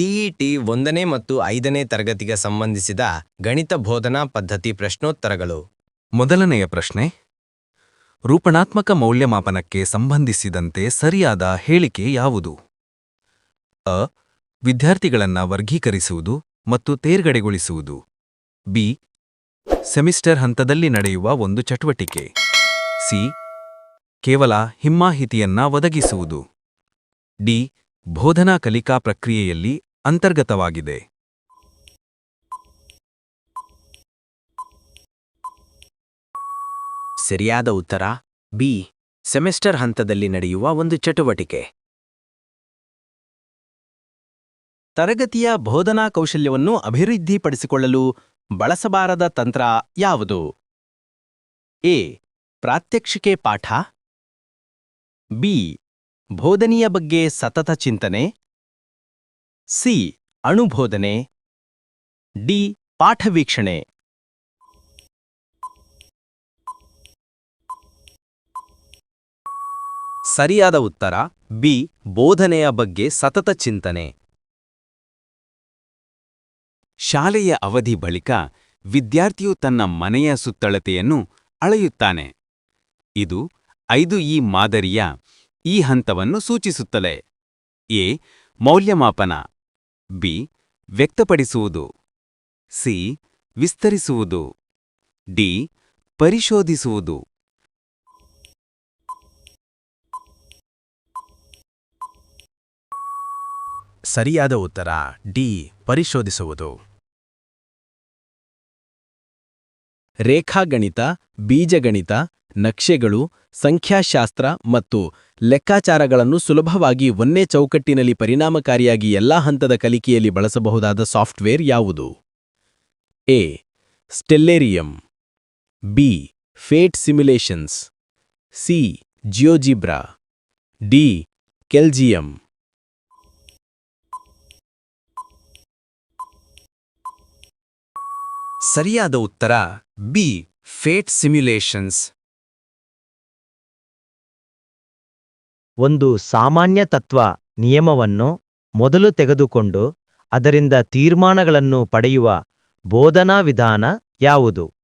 TET ಒಂದನೇ ಮತ್ತು ಐದನೇ ತರಗತಿಗೆ ಸಂಬಂಧಿಸಿದ ಗಣಿತ ಬೋಧನಾ ಪದ್ಧತಿ ಪ್ರಶ್ನೋತ್ತರಗಳು. ಮೊದಲನೆಯ ಪ್ರಶ್ನೆ, ರೂಪಣಾತ್ಮಕ ಮೌಲ್ಯಮಾಪನಕ್ಕೆ ಸಂಬಂಧಿಸಿದಂತೆ ಸರಿಯಾದ ಹೇಳಿಕೆ ಯಾವುದು? ಅ, ವಿದ್ಯಾರ್ಥಿಗಳನ್ನ ವರ್ಗೀಕರಿಸುವುದು ಮತ್ತು ತೇರ್ಗಡೆಗೊಳಿಸುವುದು. ಬಿ, ಸೆಮಿಸ್ಟರ್ ಹಂತದಲ್ಲಿ ನಡೆಯುವ ಒಂದು ಚಟುವಟಿಕೆ. ಸಿ, ಕೇವಲ ಹಿಮ್ಮಾಹಿತಿಯನ್ನ ಒದಗಿಸುವುದು. ಡಿ, ಬೋಧನಾ ಕಲಿಕಾ ಪ್ರಕ್ರಿಯೆಯಲ್ಲಿ ಅಂತರ್ಗತವಾಗಿದೆ. ಸರಿಯಾದ ಉತ್ತರ? ಬಿ. ಸೆಮೆಸ್ಟರ್ ಹಂತದಲ್ಲಿ ನಡೆಯುವ ಒಂದು ಚಟುವಟಿಕೆ. ತರಗತಿಯ ಬೋಧನಾ ಕೌಶಲ್ಯವನ್ನು ಅಭಿವೃದ್ಧಿಪಡಿಸಿಕೊಳ್ಳಲು ಬಳಸಬಾರದ ತಂತ್ರ ಯಾವುದು? ಎ. ಪ್ರಾತ್ಯಕ್ಷಿಕೆ ಪಾಠ. ಬಿ. ಬೋಧನೆಯ ಬಗ್ಗೆ ಸತತ ಚಿಂತನೆ. ಸಿ. ಅಣುಬೋಧನೆ. ಡಿ. ಪಾಠವೀಕ್ಷಣೆ. ಸರಿಯಾದ ಉತ್ತರ, ಬಿ. ಬೋಧನೆಯ ಬಗ್ಗೆ ಸತತ ಚಿಂತನೆ. ಶಾಲೆಯ ಅವಧಿ ಬಳಿಕ ವಿದ್ಯಾರ್ಥಿಯು ತನ್ನ ಮನೆಯ ಸುತ್ತಳತೆಯನ್ನು ಅಳೆಯುತ್ತಾನೆ. ಇದು ಐದು ಇ ಮಾದರಿಯ ಈ ಹಂತವನ್ನು ಸೂಚಿಸುತ್ತದೆ ಎ. ಮೌಲ್ಯಮಾಪನ. ಬಿ. ವ್ಯಕ್ತಪಡಿಸುವುದು. ಸಿ. ವಿಸ್ತರಿಸುವುದು. ಡಿ. ಪರಿಶೋಧಿಸುವುದು. ಸರಿಯಾದ ಉತ್ತರ ಡಿ. ಪರಿಶೋಧಿಸುವುದು. ರೇಖಾಗಣಿತ, ಬೀಜಗಣಿತ, ನಕ್ಷೆಗಳು, ಸಂಖ್ಯಾಶಾಸ್ತ್ರ ಮತ್ತು ಲೆಕ್ಕಾಚಾರಗಳನ್ನು ಸುಲಭವಾಗಿ ಒಂದೇ ಚೌಕಟ್ಟಿನಲ್ಲಿ ಪರಿಣಾಮಕಾರಿಯಾಗಿ ಎಲ್ಲಾ ಹಂತದ ಕಲಿಕೆಯಲ್ಲಿ ಬಳಸಬಹುದಾದ ಸಾಫ್ಟ್ವೇರ್ ಯಾವುದು? A. Stellarium. B. PhET simulations. C. GeoGebra. D. Kalzium. ಸರಿಯಾದ ಉತ್ತರ ಬಿ ಫೇಟ್ Simulations. ಒಂದು ಸಾಮಾನ್ಯ ತತ್ವ ನಿಯಮವನ್ನು ಮೊದಲು ತೆಗೆದುಕೊಂಡು ಅದರಿಂದ ತೀರ್ಮಾನಗಳನ್ನು ಪಡೆಯುವ ಬೋಧನಾ ವಿಧಾನ ಯಾವುದು?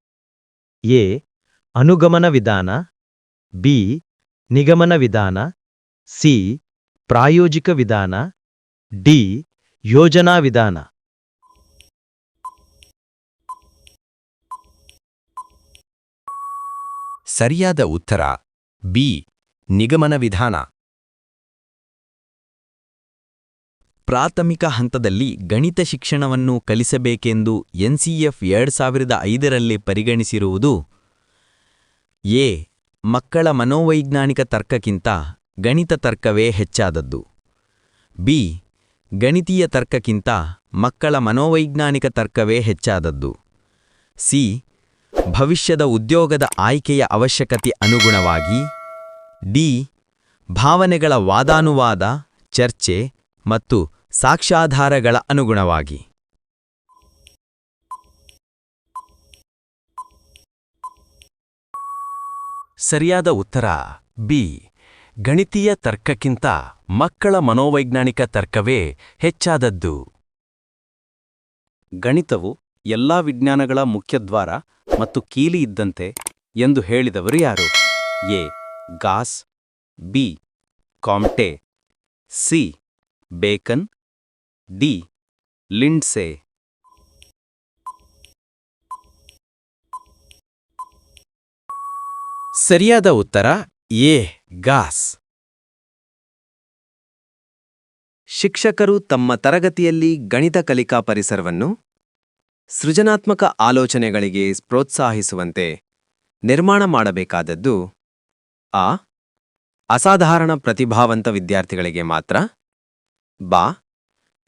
ಎ, ಅನುಗಮನ ವಿಧಾನ. ಬಿ, ನಿಗಮನ ವಿಧಾನ. ಸಿ, ಪ್ರಾಯೋಜಿಕ ವಿಧಾನ. ಡಿ, ಯೋಜನಾ ವಿಧಾನ. ಸರಿಯಾದ ಉತ್ತರ. ಬಿ. ನಿಗಮನ ವಿಧಾನ. ಪ್ರಾಥಮಿಕ ಹಂತದಲ್ಲಿ ಗಣಿತ ಶಿಕ್ಷಣವನ್ನು ಕಲಿಸಬೇಕೆಂದು ಎನ್ಸಿಎಫ್ ಎರಡು ಸಾವಿರದ ಐದರಲ್ಲಿ ಪರಿಗಣಿಸಿರುವುದು ಎ. ಮಕ್ಕಳ ಮನೋವೈಜ್ಞಾನಿಕ ತರ್ಕಕ್ಕಿಂತ ಗಣಿತ ತರ್ಕವೇ ಹೆಚ್ಚಾದದ್ದು. ಬಿ. ಗಣಿತೀಯ ತರ್ಕಕ್ಕಿಂತ ಮಕ್ಕಳ ಮನೋವೈಜ್ಞಾನಿಕ ತರ್ಕವೇ ಹೆಚ್ಚಾದದ್ದು. ಸಿ. ಭವಿಷ್ಯದ ಉದ್ಯೋಗದ ಆಯ್ಕೆಯ ಅವಶ್ಯಕತೆ ಅನುಗುಣವಾಗಿ ಡಿ ಭಾವನೆಗಳ ವಾದಾನುವಾದ ಚರ್ಚೆ ಮತ್ತು ಸಾಕ್ಷ್ಯಾಧಾರಗಳ ಅನುಗುಣವಾಗಿ. ಸರಿಯಾದ ಉತ್ತರ ಬಿ ಗಣಿತೀಯ ತರ್ಕಕ್ಕಿಂತ ಮಕ್ಕಳ ಮನೋವೈಜ್ಞಾನಿಕ ತರ್ಕವೇ ಹೆಚ್ಚಾದದ್ದು. ಗಣಿತವು ಎಲ್ಲಾ ವಿಜ್ಞಾನಗಳ ಮುಖ್ಯದ್ವಾರ ಮತ್ತು ಕೀಲಿ ಇದ್ದಂತೆ ಎಂದು ಹೇಳಿದವರು ಯಾರು? A. Gauss, B. Comte C. Bacon, D. Lindsay. ಸರಿಯಾದ ಉತ್ತರ, ಎ. ಗಾಸ್. ಶಿಕ್ಷಕರು ತಮ್ಮ ತರಗತಿಯಲ್ಲಿ ಗಣಿತ ಕಲಿಕಾ ಪರಿಸರವನ್ನು ಸೃಜನಾತ್ಮಕ ಆಲೋಚನೆಗಳಿಗೆ ಪ್ರೋತ್ಸಾಹಿಸುವಂತೆ ನಿರ್ಮಾಣ ಮಾಡಬೇಕಾದದ್ದು ಆ. ಅಸಾಧಾರಣ ಪ್ರತಿಭಾವಂತ ವಿದ್ಯಾರ್ಥಿಗಳಿಗೆ ಮಾತ್ರ. ಬಾ.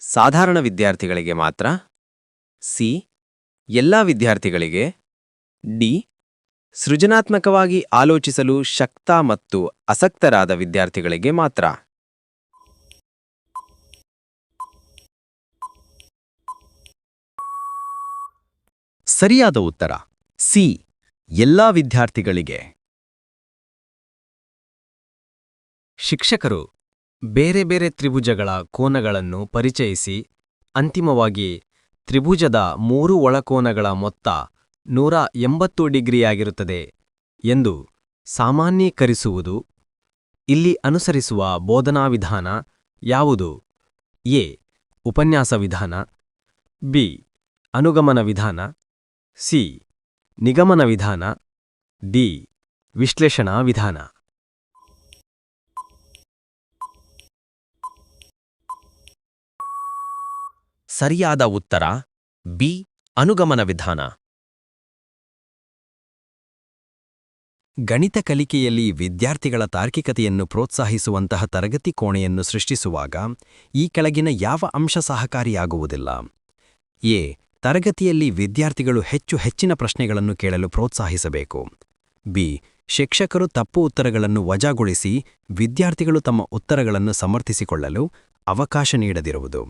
ಸಾಧಾರಣ ವಿದ್ಯಾರ್ಥಿಗಳಿಗೆ ಮಾತ್ರ. ಸಿ. ಎಲ್ಲ ವಿದ್ಯಾರ್ಥಿಗಳಿಗೆ. ಡಿ. ಸೃಜನಾತ್ಮಕವಾಗಿ ಆಲೋಚಿಸಲು ಶಕ್ತ ಮತ್ತು ಅಸಕ್ತರಾದ ವಿದ್ಯಾರ್ಥಿಗಳಿಗೆ ಮಾತ್ರ. ಸರಿಯಾದ ಉತ್ತರ. ಸಿ ಎಲ್ಲಾ ವಿದ್ಯಾರ್ಥಿಗಳಿಗೆ. ಶಿಕ್ಷಕರು ಬೇರೆ ಬೇರೆ ತ್ರಿಭುಜಗಳ ಕೋನಗಳನ್ನು ಪರಿಚಯಿಸಿ ಅಂತಿಮವಾಗಿ ತ್ರಿಭುಜದ ಮೂರು ಒಳಕೋನಗಳ ಮೊತ್ತ ನೂರ ಎಂಬತ್ತು ಡಿಗ್ರಿಯಾಗಿರುತ್ತದೆ ಎಂದು ಸಾಮಾನ್ಯೀಕರಿಸುವುದು, ಇಲ್ಲಿ ಅನುಸರಿಸುವ ಬೋಧನಾ ವಿಧಾನ ಯಾವುದು? ಎ. ಉಪನ್ಯಾಸ ವಿಧಾನ, ಬಿ. ಅನುಗಮನ ವಿಧಾನ ಸಿ. ನಿಗಮನ ವಿಧಾನ. ಡಿ. ವಿಶ್ಲೇಷಣಾ ವಿಧಾನ. ಸರಿಯಾದ ಉತ್ತರ. ಬಿ. ಅನುಗಮನ ವಿಧಾನ. ಗಣಿತ ಕಲಿಕೆಯಲ್ಲಿ ವಿದ್ಯಾರ್ಥಿಗಳ ತಾರ್ಕಿಕತೆಯನ್ನು ಪ್ರೋತ್ಸಾಹಿಸುವಂತಹ ತರಗತಿ ಕೋಣೆಯನ್ನು ಸೃಷ್ಟಿಸುವಾಗ ಈ ಕೆಳಗಿನ ಯಾವ ಅಂಶ ಸಹಕಾರಿಯಾಗುವುದಿಲ್ಲ? ಎ. ತರಗತಿಯಲ್ಲಿ ವಿದ್ಯಾರ್ಥಿಗಳು ಹೆಚ್ಚು ಹೆಚ್ಚಿನ ಪ್ರಶ್ನೆಗಳನ್ನು ಕೇಳಲು ಪ್ರೋತ್ಸಾಹಿಸಬೇಕು. ಬಿ. ಶಿಕ್ಷಕರು ತಪ್ಪು ಉತ್ತರಗಳನ್ನು ವಜಾಗೊಳಿಸಿ ವಿದ್ಯಾರ್ಥಿಗಳು ತಮ್ಮ ಉತ್ತರಗಳನ್ನು ಸಮರ್ಥಿಸಿಕೊಳ್ಳಲು ಅವಕಾಶ ನೀಡದಿರುವುದು.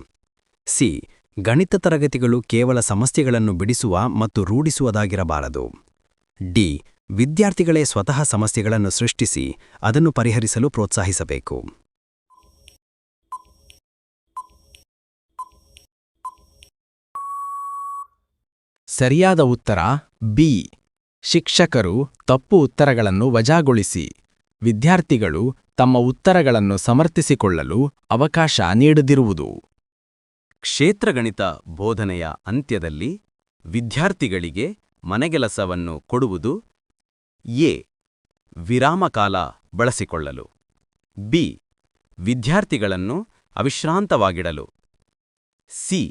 ಸಿ. ಗಣಿತ ತರಗತಿಗಳು ಕೇವಲ ಸಮಸ್ಯೆಗಳನ್ನು ಬಿಡಿಸುವ ಮತ್ತು ರೂಢಿಸುವುದಾಗಿರಬಾರದು. ಡಿ. ವಿದ್ಯಾರ್ಥಿಗಳೇ ಸ್ವತಃ ಸಮಸ್ಯೆಗಳನ್ನು ಸೃಷ್ಟಿಸಿ ಅದನ್ನು ಪರಿಹರಿಸಲು ಪ್ರೋತ್ಸಾಹಿಸಬೇಕು. ಸರಿಯಾದ ಉತ್ತರ, ಬಿ. ಶಿಕ್ಷಕರು ತಪ್ಪು ಉತ್ತರಗಳನ್ನು ವಜಾಗೊಳಿಸಿ. ವಿದ್ಯಾರ್ಥಿಗಳು ತಮ್ಮ ಉತ್ತರಗಳನ್ನು ಸಮರ್ಥಿಸಿಕೊಳ್ಳಲು ಅವಕಾಶ ನೀಡದಿರುವುದು. ಕ್ಷೇತ್ರಗಣಿತ ಬೋಧನೆಯ ಅಂತ್ಯದಲ್ಲಿ ವಿದ್ಯಾರ್ಥಿಗಳಿಗೆ ಮನೆಗೆಲಸವನ್ನು ಕೊಡುವುದು. ಎ. ವಿರಾಮಕಾಲ ಬಳಸಿಕೊಳ್ಳಲು. ಬಿ. ವಿದ್ಯಾರ್ಥಿಗಳನ್ನು ಅವಿಶ್ರಾಂತವಾಗಿಡಲು. ಸಿ.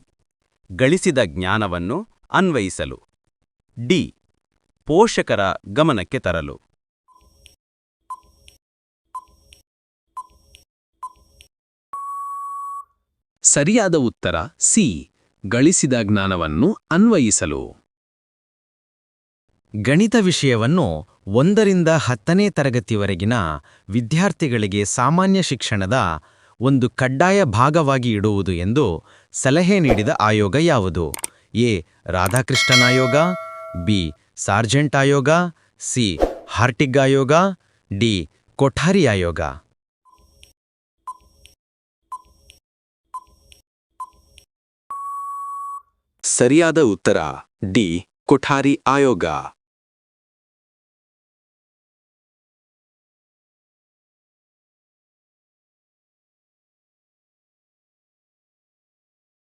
ಗಳಿಸಿದ ಜ್ಞಾನವನ್ನು ಅನ್ವಯಿಸಲು. ಡಿ. ಪೋಷಕರ ಗಮನಕ್ಕೆ ತರಲು. ಸರಿಯಾದ ಉತ್ತರ ಸಿ. ಗಳಿಸಿದ ಜ್ಞಾನವನ್ನು ಅನ್ವಯಿಸಲು. ಗಣಿತ ವಿಷಯವನ್ನು ಒಂದರಿಂದ ಹತ್ತನೇ ತರಗತಿವರೆಗಿನ ವಿದ್ಯಾರ್ಥಿಗಳಿಗೆ ಸಾಮಾನ್ಯ ಶಿಕ್ಷಣದ ಒಂದು ಕಡ್ಡಾಯ ಭಾಗವಾಗಿ ಇಡುವುದು ಎಂದು ಸಲಹೆ ನೀಡಿದ ಆಯೋಗ ಯಾವುದು? ಎ. ರಾಧಾಕೃಷ್ಣನ್ ಆಯೋಗ, ಬಿ. ಸಾರ್ಜೆಂಟ್ ಆಯೋಗ, ಸಿ. ಹಾರ್ಟಿಗ್ ಆಯೋಗ, ಡಿ. ಕೊಠಾರಿ ಆಯೋಗ. ಸರಿಯಾದ ಉತ್ತರ, ಡಿ. ಕೊಠಾರಿ ಆಯೋಗ.